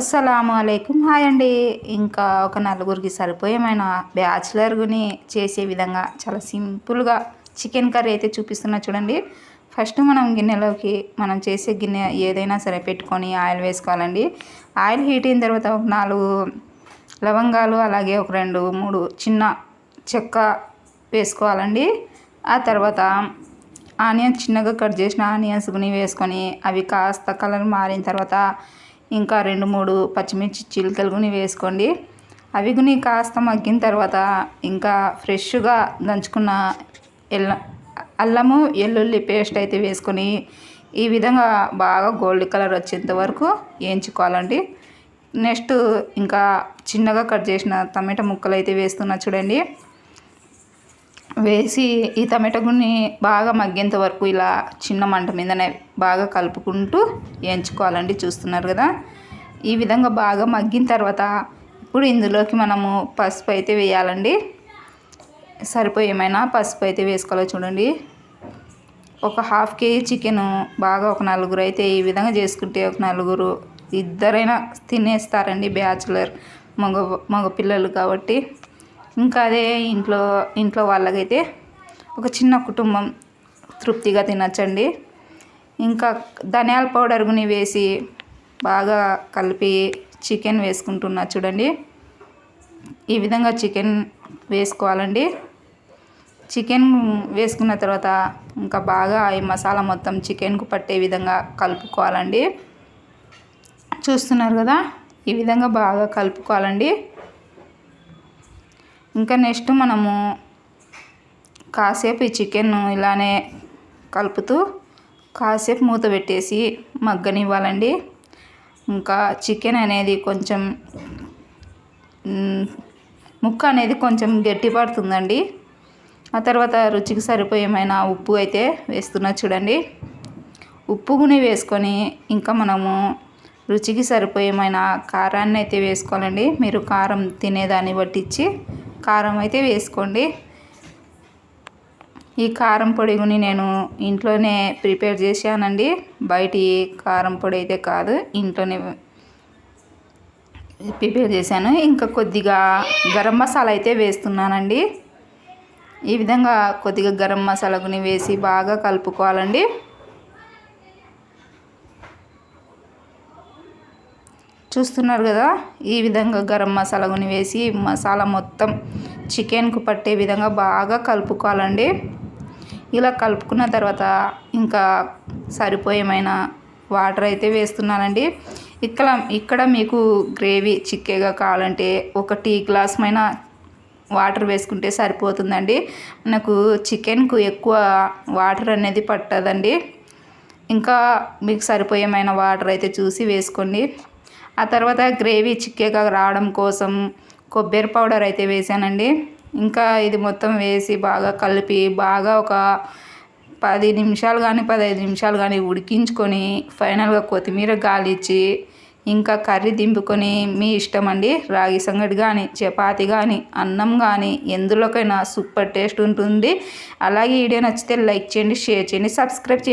అస్సలాము అలైకుం. హాయ్ అండి. ఇంకా ఒక నలుగురికి సరిపోయేమైనా బ్యాచిలర్ని చేసే విధంగా చాలా సింపుల్గా చికెన్ కర్రీ అయితే చూపిస్తున్నా చూడండి. ఫస్ట్ మనం గిన్నెలోకి మనం చేసే గిన్నె ఏదైనా సరే పెట్టుకొని ఆయిల్ వేసుకోవాలండి. ఆయిల్ హీట్ అయిన తర్వాత ఒక నాలుగు లవంగాలు అలాగే ఒక రెండు మూడు చిన్న చెక్క వేసుకోవాలండి. ఆ తర్వాత ఆనియన్స్ చిన్నగా కట్ చేసిన ఆనియన్స్ వేసుకొని అవి కాస్త కలర్ మారిన తర్వాత ఇంకా రెండు మూడు పచ్చిమిర్చి చిలుకలుగుని వేసుకోండి. అవి గుని కాస్త మగ్గిన తర్వాత ఇంకా ఫ్రెష్గా దంచుకున్న ఎల్ల అల్లము వెల్లుల్లి పేస్ట్ అయితే వేసుకొని ఈ విధంగా బాగా గోల్డ్ కలర్ వచ్చేంత వరకు వేయించుకోవాలండి. నెక్స్ట్ ఇంకా చిన్నగా కట్ చేసిన టమాటా ముక్కలు అయితే వేస్తున్నా చూడండి. వేసి ఈ టమాటా గుని బాగా మగ్గేంత వరకు ఇలా చిన్న మంట మీదనే బాగా కలుపుకుంటూ వేయించుకోవాలండి చూస్తున్నారు కదా. ఈ విధంగా బాగా మగ్గిన తర్వాత ఇప్పుడు ఇందులోకి మనము పసుపు అయితే వేయాలండి. సరిపోయేమైనా పసుపు అయితే వేసుకోవాలో చూడండి. ఒక హాఫ్ కేజీ చికెన్ బాగా ఒక నలుగురు అయితే ఈ విధంగా చేసుకుంటే ఒక నలుగురు ఇద్దరైనా తినేస్తారండి బ్యాచులర్ మగ మగ పిల్లలు కాబట్టి. ఇంకా అదే ఇంట్లో ఇంట్లో వాళ్ళకైతే ఒక చిన్న కుటుంబం తృప్తిగా తినచ్చండి. ఇంకా ధనియాల పౌడర్ గుని వేసి బాగా కలిపి చికెన్ వేసుకుంటున్నా చూడండి. ఈ విధంగా చికెన్ వేసుకోవాలండి. చికెన్ వేసుకున్న తర్వాత ఇంకా బాగా ఈ మసాలా మొత్తం చికెన్కు పట్టే విధంగా కలుపుకోవాలండి. చూస్తున్నారు కదా ఈ విధంగా బాగా కలుపుకోవాలండి. ఇంకా నెక్స్ట్ మనము కాసేపు ఈ చికెన్ ఇలానే కలుపుతూ కాసేపు మూత పెట్టేసి మగ్గనివ్వాలండి. ఇంకా చికెన్ అనేది కొంచెం ముక్క అనేది కొంచెం గట్టి పడుతుందండి. ఆ తర్వాత రుచికి సరిపోయేమైనా ఉప్పు అయితే వేస్తున్నా చూడండి. ఉప్పు గుని వేసుకొని ఇంకా మనము రుచికి సరిపోయేమైన కారాన్ని అయితే వేసుకోవాలండి. మీరు కారం తినేదాన్ని బట్టిచ్చి కారం అయితే వేసుకోండి. ఈ కారం పొడిని నేను ఇంట్లోనే ప్రిపేర్ చేశానండి. బయటి కారం పొడి అయితే కాదు ఇంట్లోనే ప్రిపేర్ చేశాను. ఇంకా కొద్దిగా గరం మసాలా అయితే వేస్తున్నానండి. ఈ విధంగా కొద్దిగా గరం మసాలా వేసి బాగా కలుపుకోవాలండి. చూస్తున్నారు కదా? ఈ విధంగా గరం మసాలా కొని వేసి మసాలా మొత్తం చికెన్కు పట్టే విధంగా బాగా కలుపుకోవాలండి. ఇలా కలుపుకున్న తర్వాత ఇంకా సరిపోయేమైన వాటర్ అయితే వేస్తున్నానండి. ఇక్కడ ఇక్కడ మీకు గ్రేవీ చిక్కేగా కావాలంటే ఒక టీ గ్లాస్మైన వాటర్ వేసుకుంటే సరిపోతుందండి. మనకు చికెన్కు ఎక్కువ వాటర్ అనేది పట్టదండి. ఇంకా మీకు సరిపోయేమైన వాటర్ అయితే చూసి వేసుకోండి. ఆ తర్వాత గ్రేవీ చిక్కేగా రావడం కోసం కొబ్బరి పౌడర్ అయితే వేసానండి ఇంకా ఇది మొత్తం వేసి బాగా కలిపి బాగా ఒక పది నిమిషాలు కానీ పదహైదు నిమిషాలు కానీ ఉడికించుకొని ఫైనల్గా కొత్తిమీర గాలిచ్చి ఇంకా కర్రీ దింపుకొని మీ ఇష్టం అండి. రాగి సంగటి కానీ చపాతి కానీ అన్నం కానీ ఎందులోకైనా సూపర్ టేస్ట్ ఉంటుంది. అలాగే వీడియో నచ్చితే లైక్ చేయండి షేర్ చేయండి సబ్స్క్రైబ్ చేయండి.